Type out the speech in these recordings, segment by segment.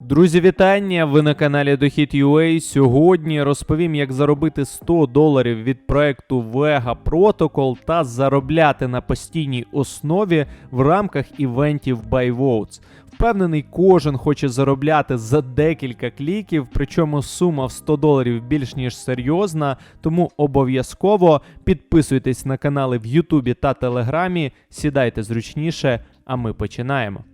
Друзі, вітання! Ви на каналі Дохід.ua. Сьогодні розповім, як заробити 100 доларів від проекту Vega Protocol та заробляти на постійній основі в рамках івентів BuyVotes. Впевнений, кожен хоче заробляти за декілька кліків, причому сума в 100 доларів більш ніж серйозна, тому обов'язково підписуйтесь на канали в Ютубі та Телеграмі, сідайте зручніше, а ми починаємо.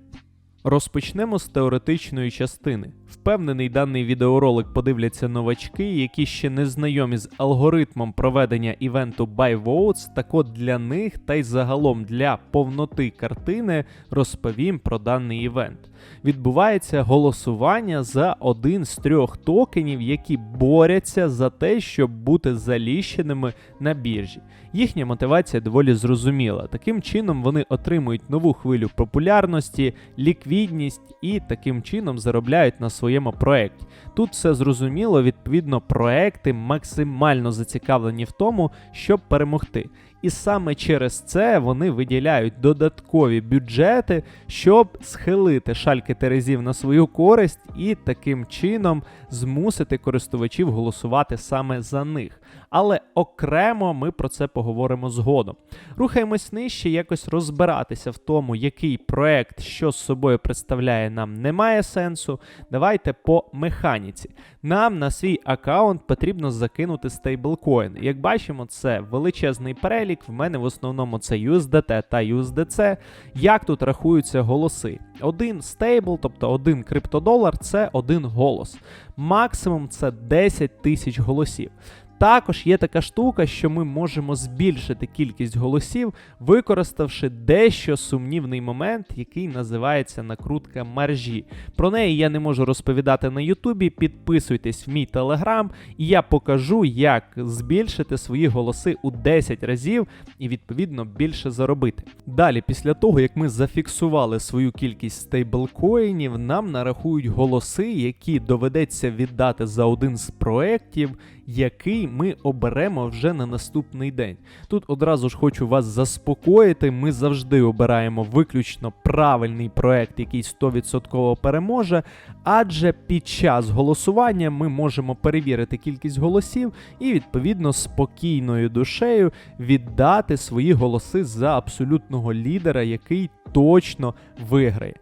Розпочнемо з теоретичної частини. Впевнений, даний відеоролик подивляться новачки, які ще не знайомі з алгоритмом проведення івенту BuyVotes, так от для них та й загалом для повноти картини розповім про даний івент. Відбувається голосування за один з трьох токенів, які борються за те, щоб бути заліщеними на біржі. Їхня мотивація доволі зрозуміла. Таким чином вони отримують нову хвилю популярності, ліквідність і таким чином заробляють на своєму проекті. Тут все зрозуміло, відповідно, проекти максимально зацікавлені в тому, щоб перемогти. І саме через це вони виділяють додаткові бюджети, щоб схилити шальки терезів на свою користь і таким чином змусити користувачів голосувати саме за них. Але окремо ми про це поговоримо згодом. Рухаємось нижче, якось розбиратися в тому, який проект що з собою представляє, нам немає сенсу. Давайте по механіці. Нам на свій аккаунт потрібно закинути стейблкоін. Як бачимо, це величезний перелік. В мене в основному це USDT та USDC. Як тут рахуються голоси? Один стейбл, тобто один криптодолар, це один голос. Максимум це 10 тисяч голосів. Також є така штука, що ми можемо збільшити кількість голосів, використавши дещо сумнівний момент, який називається накрутка маржі. Про неї я не можу розповідати на Ютубі. Підписуйтесь в мій телеграм, і я покажу, як збільшити свої голоси у 10 разів і відповідно більше заробити. Далі, після того як ми зафіксували свою кількість стейблкоїнів, нам нарахують голоси, які доведеться віддати за один з проєктів, який ми оберемо вже на наступний день. Тут одразу ж хочу вас заспокоїти. Ми завжди обираємо виключно правильний проект, який 100% переможе. Адже під час голосування ми можемо перевірити кількість голосів і відповідно спокійною душею віддати свої голоси за абсолютного лідера, який точно виграє.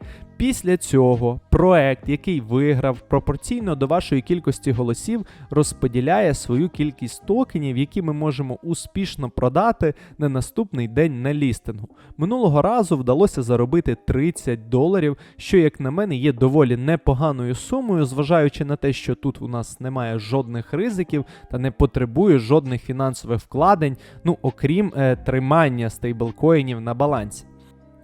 Після цього проект, який виграв пропорційно до вашої кількості голосів, розподіляє свою кількість токенів, які ми можемо успішно продати на наступний день на лістингу. Минулого разу вдалося заробити 30 доларів, що, як на мене, є доволі непоганою сумою, зважаючи на те, що тут у нас немає жодних ризиків та не потребує жодних фінансових вкладень, ну окрім е, тримання стейблкоїнів на балансі.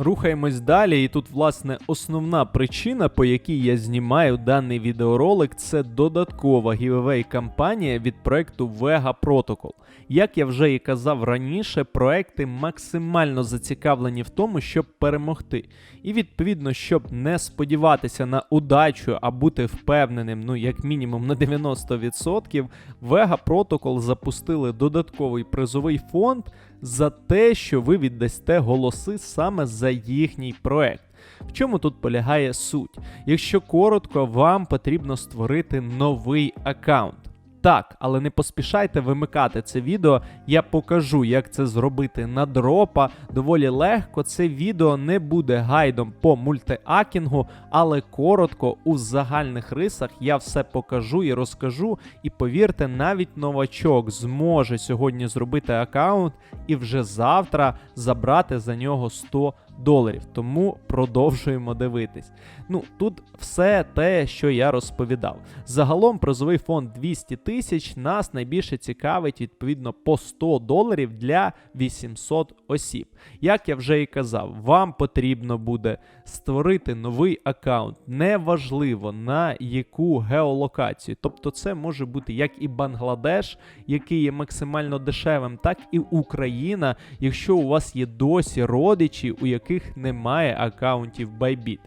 Рухаємось далі, і тут, власне, основна причина, по якій я знімаю даний відеоролик, це додаткова гівевей кампанія від проекту Vega Protocol. Як я вже і казав раніше, проекти максимально зацікавлені в тому, щоб перемогти. І відповідно, щоб не сподіватися на удачу, а бути впевненим, ну як мінімум на 90%, Vega Protocol запустили додатковий призовий фонд за те, що ви віддасте голоси саме за їхній проект. В чому тут полягає суть? Якщо коротко, вам потрібно створити новий аккаунт. Так, але не поспішайте вимикати це відео. Я покажу, як це зробити на дропа. Доволі легко. Це відео не буде гайдом по мультиакінгу, але коротко у загальних рисах я все покажу і розкажу. І повірте, навіть новачок зможе сьогодні зробити аккаунт і вже завтра забрати за нього 100 доларів. Тому продовжуємо дивитись. Ну тут все те, що я розповідав. Загалом призовий фонд 200 тисяч нас найбільше цікавить відповідно по 100 доларів для 800 осіб. Як я вже і казав, вам потрібно буде створити новий аккаунт, неважливо на яку геолокацію. Тобто, це може бути як і Бангладеш, який є максимально дешевим, так і Україна, якщо у вас є досі родичі, у яких немає аккаунтів Bybit.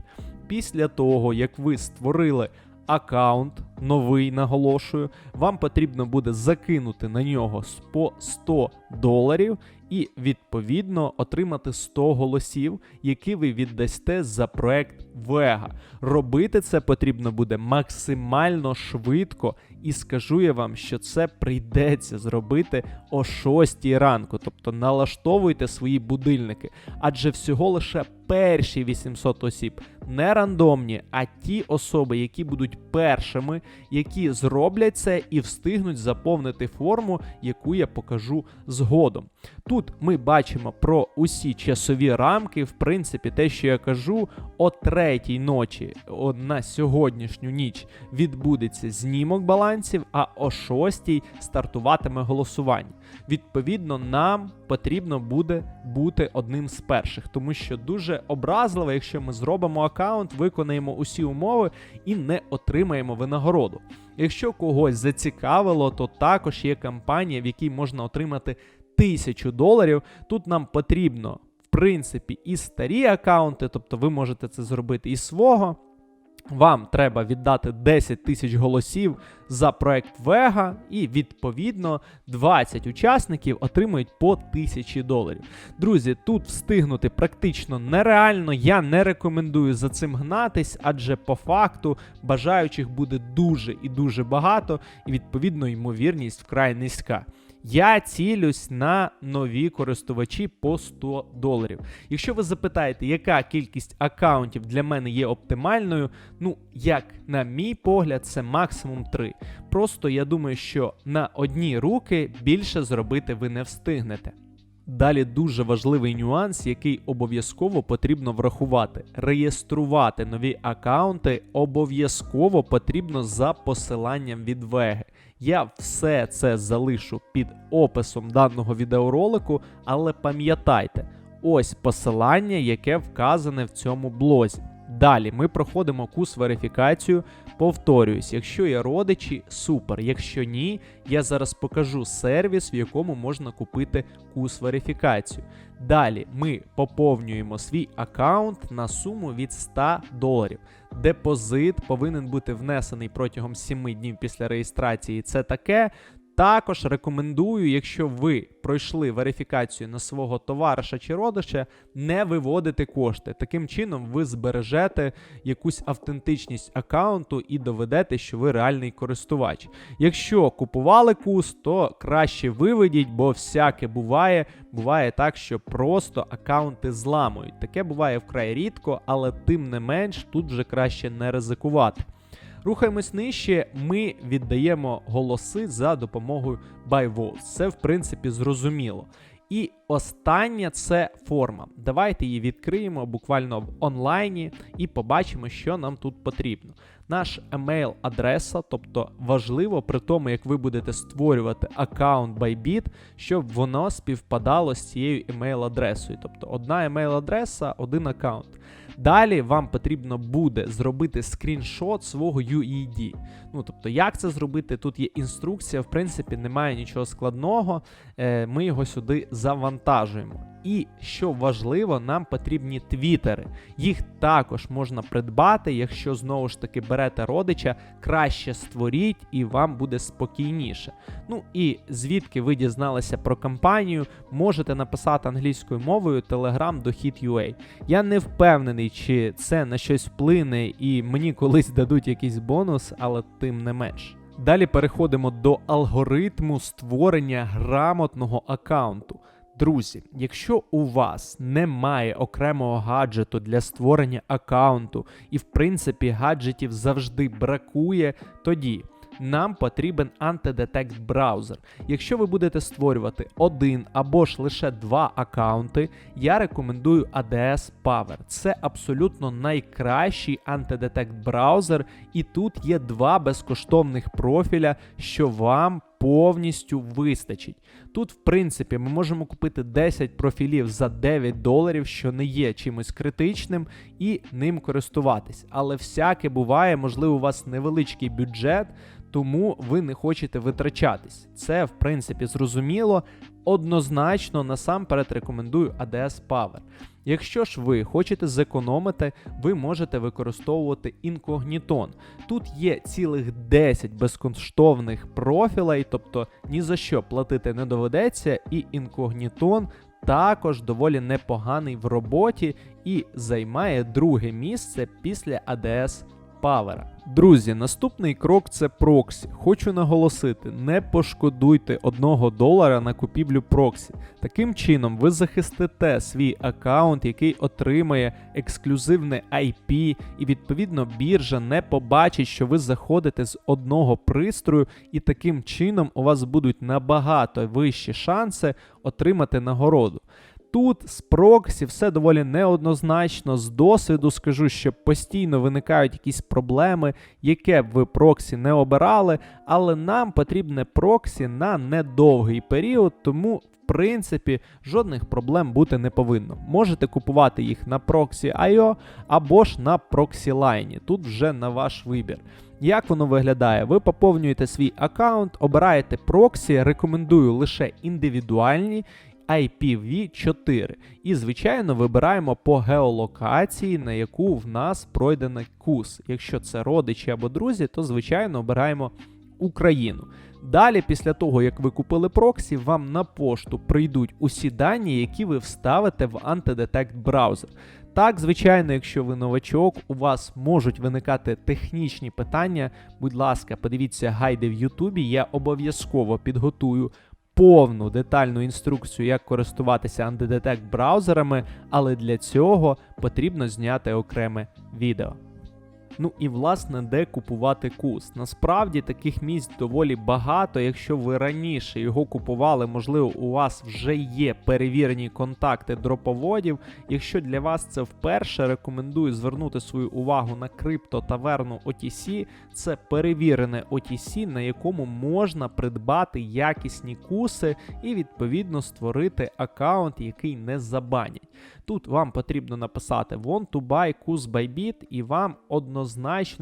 Після того, як ви створили аккаунт, новий наголошую, вам потрібно буде закинути на нього по 100 доларів. І відповідно отримати 100 голосів, які ви віддасте за проект Vega. Робити це потрібно буде максимально швидко, і скажу я вам, що це прийдеться зробити о 6 ранку. Тобто налаштовуйте свої будильники, адже всього лише перші 800 осіб, не рандомні, а ті особи, які будуть першими, які зроблять це і встигнуть заповнити форму, яку я покажу згодом. Тут ми бачимо про усі часові рамки, в принципі, те, що я кажу, о третій ночі на сьогоднішню ніч відбудеться знімок балансів, а о шостій стартуватиме голосування. Відповідно, нам потрібно буде бути одним з перших, тому що дуже образливо, якщо ми зробимо аккаунт, виконаємо усі умови і не отримаємо винагороду. Якщо когось зацікавило, то також є кампанія, в якій можна отримати тисячу доларів. Тут нам потрібно, в принципі, і старі аккаунти, тобто ви можете це зробити і свого. Вам треба віддати 10 тисяч голосів за проект Vega, і відповідно 20 учасників отримують по 1000 доларів. Друзі, тут встигнути практично нереально. Я не рекомендую за цим гнатись, адже по факту бажаючих буде дуже і дуже багато, і відповідно ймовірність вкрай низька. Я цілюсь на нові користувачі по 100 доларів. Якщо ви запитаєте, яка кількість аккаунтів для мене є оптимальною, ну, як на мій погляд, це максимум 3. Просто я думаю, що на одні руки більше зробити ви не встигнете. Далі дуже важливий нюанс, який обов'язково потрібно врахувати. Реєструвати нові аккаунти обов'язково потрібно за посиланням від Веги. Я все це залишу під описом даного відеоролику, але пам'ятайте, ось посилання, яке вказане в цьому блозі. Далі ми проходимо курс верифікацію. Повторююсь, якщо є родичі, супер. Якщо ні, я зараз покажу сервіс, в якому можна купити курс верифікацію. Далі ми поповнюємо свій аккаунт на суму від 100 доларів. Депозит повинен бути внесений протягом 7 днів після реєстрації. Це таке. Також рекомендую, якщо ви пройшли верифікацію на свого товариша чи родича, не виводити кошти. Таким чином, ви збережете якусь автентичність аккаунту і доведете, що ви реальний користувач. Якщо купували кус, то краще виведіть, бо всяке буває. Буває так, що просто аккаунти зламують. Таке буває вкрай рідко, але тим не менш тут вже краще не ризикувати. Рухаємось нижче, ми віддаємо голоси за допомогою BuyVotes. Це, в принципі, зрозуміло. І остання це форма. Давайте її відкриємо буквально в онлайні і побачимо, що нам тут потрібно. Наш емейл-адреса, тобто важливо при тому, як ви будете створювати аккаунт Bybit, щоб воно співпадало з цією емейл-адресою. Тобто одна емейл-адреса, один аккаунт. Далі вам потрібно буде зробити скріншот свого UED. Ну, тобто, як це зробити? Тут є інструкція, в принципі, немає нічого складного. Е, Ми його сюди завантажуємо. І що важливо, нам потрібні твітери. Їх також можна придбати, якщо знову ж таки берете родича, краще створіть і вам буде спокійніше. Ну і звідки ви дізналися про кампанію, можете написати англійською мовою Telegram до Hit.ua. Я не впевнений, чи це на щось вплине і мені колись дадуть якийсь бонус, але тим не менш. Далі переходимо до алгоритму створення грамотного аккаунту. Друзі, якщо у вас немає окремого гаджету для створення аккаунту, і в принципі гаджетів завжди бракує, тоді нам потрібен антидетект браузер. Якщо ви будете створювати один або ж лише два аккаунти, я рекомендую ADS Power. Це абсолютно найкращий антидетект браузер, і тут є два безкоштовних профіля, що вам повністю вистачить. Тут, в принципі, ми можемо купити 10 профілів за 9 доларів, що не є чимось критичним, і ним користуватись. Але всяке буває, можливо, у вас невеличкий бюджет, тому ви не хочете витрачатись. Це, в принципі, зрозуміло. Однозначно, насамперед рекомендую ADS Power. Якщо ж ви хочете зекономити, ви можете використовувати інкогнітон. Тут є цілих 10 безкоштовних профілей, тобто ні за що платити не доведеться, і інкогнітон також доволі непоганий в роботі і займає друге місце після ADS Power. Друзі, наступний крок це проксі. Хочу наголосити: не пошкодуйте одного долара на купівлю проксі. Таким чином, ви захистите свій аккаунт, який отримає ексклюзивне IP, і відповідно біржа не побачить, що ви заходите з одного пристрою, і таким чином у вас будуть набагато вищі шанси отримати нагороду. Тут з проксі все доволі неоднозначно. З досвіду скажу, що постійно виникають якісь проблеми, яке б ви проксі не обирали, але нам потрібне проксі на недовгий період, тому. В принципі, жодних проблем бути не повинно. Можете купувати їх на Proxy.io або ж на Proxy Тут вже на ваш вибір. Як воно виглядає? Ви поповнюєте свій аккаунт, обираєте проксі, рекомендую лише індивідуальні IPv4. І, звичайно, вибираємо по геолокації, на яку в нас пройдений кус. Якщо це родичі або друзі, то звичайно обираємо Україну. Далі, після того, як ви купили проксі, вам на пошту прийдуть усі дані, які ви вставите в антидетект браузер. Так, звичайно, якщо ви новачок, у вас можуть виникати технічні питання. Будь ласка, подивіться гайди в Ютубі, я обов'язково підготую повну детальну інструкцію, як користуватися Undetect браузерами, але для цього потрібно зняти окреме відео. Ну і власне, де купувати кус. Насправді таких місць доволі багато. Якщо ви раніше його купували, можливо, у вас вже є перевірені контакти дроповодів. Якщо для вас це вперше, рекомендую звернути свою увагу на криптотаверну OTC. Це перевірене OTC, на якому можна придбати якісні куси і відповідно створити аккаунт, який не забанять. Тут вам потрібно написати want to buy кус Bybit і вам однозначно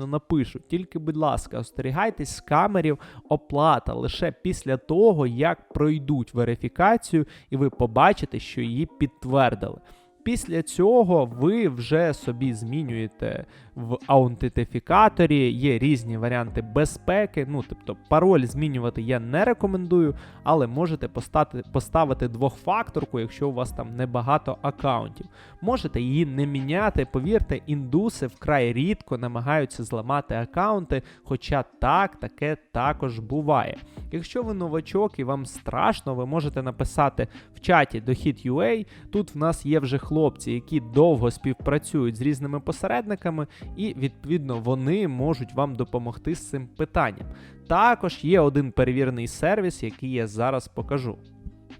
напишуть. Тільки, будь ласка, остерігайтесь скамерів оплата лише після того, як пройдуть верифікацію, і ви побачите, що її підтвердили. Після цього ви вже собі змінюєте в аутентифікаторі, є різні варіанти безпеки. Ну, тобто, пароль змінювати я не рекомендую, але можете поставити, поставити двохфакторку, якщо у вас там небагато аккаунтів. Можете її не міняти. Повірте, індуси вкрай рідко намагаються зламати аккаунти, хоча так, таке також буває. Якщо ви новачок і вам страшно, ви можете написати в чаті до Hit.ua. Тут в нас є вже хлопці, які довго співпрацюють з різними посередниками, і відповідно вони можуть вам допомогти з цим питанням. Також є один перевірений сервіс, який я зараз покажу.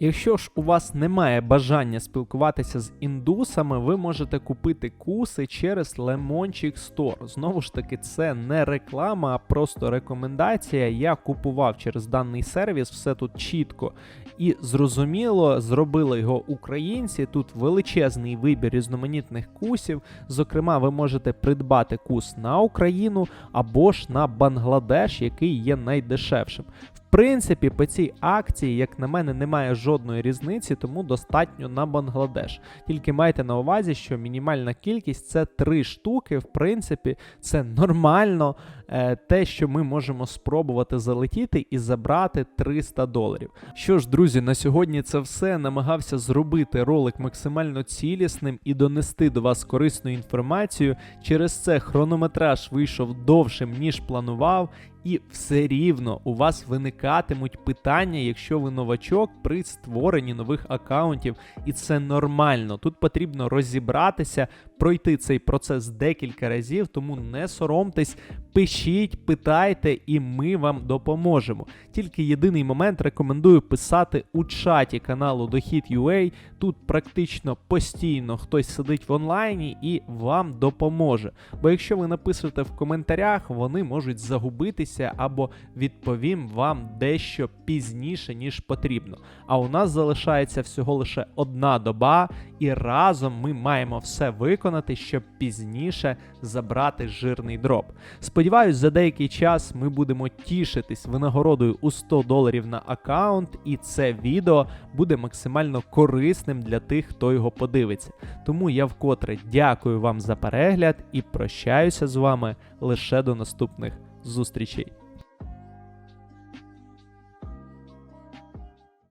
Якщо ж у вас немає бажання спілкуватися з індусами, ви можете купити куси через Lemonchik Store. Знову ж таки, це не реклама, а просто рекомендація. Я купував через даний сервіс, все тут чітко і зрозуміло, зробили його українці. Тут величезний вибір різноманітних кусів. Зокрема, ви можете придбати кус на Україну або ж на Бангладеш, який є найдешевшим. Принципі, по цій акції, як на мене, немає жодної різниці, тому достатньо на Бангладеш. Тільки майте на увазі, що мінімальна кількість це три штуки. В принципі, це нормально. Е, те, що ми можемо спробувати залетіти і забрати 300 доларів. Що ж, друзі, на сьогодні це все. Намагався зробити ролик максимально цілісним і донести до вас корисну інформацію. Через це хронометраж вийшов довшим, ніж планував. І все рівно у вас виникатимуть питання, якщо ви новачок при створенні нових аккаунтів, і це нормально. Тут потрібно розібратися, пройти цей процес декілька разів, тому не соромтесь, пишіть, питайте, і ми вам допоможемо. Тільки єдиний момент рекомендую писати у чаті каналу Дохід.ua. Тут практично постійно хтось сидить в онлайні і вам допоможе. Бо якщо ви напишете в коментарях, вони можуть загубитися або відповім вам дещо пізніше, ніж потрібно. А у нас залишається всього лише одна доба і разом ми маємо все виконати, щоб пізніше забрати жирний дроп. Сподіваюсь, за деякий час ми будемо тішитись винагородою у 100 доларів на аккаунт, і це відео буде максимально корисним для тих, хто його подивиться. Тому я вкотре дякую вам за перегляд і прощаюся з вами лише до наступних зустрічей.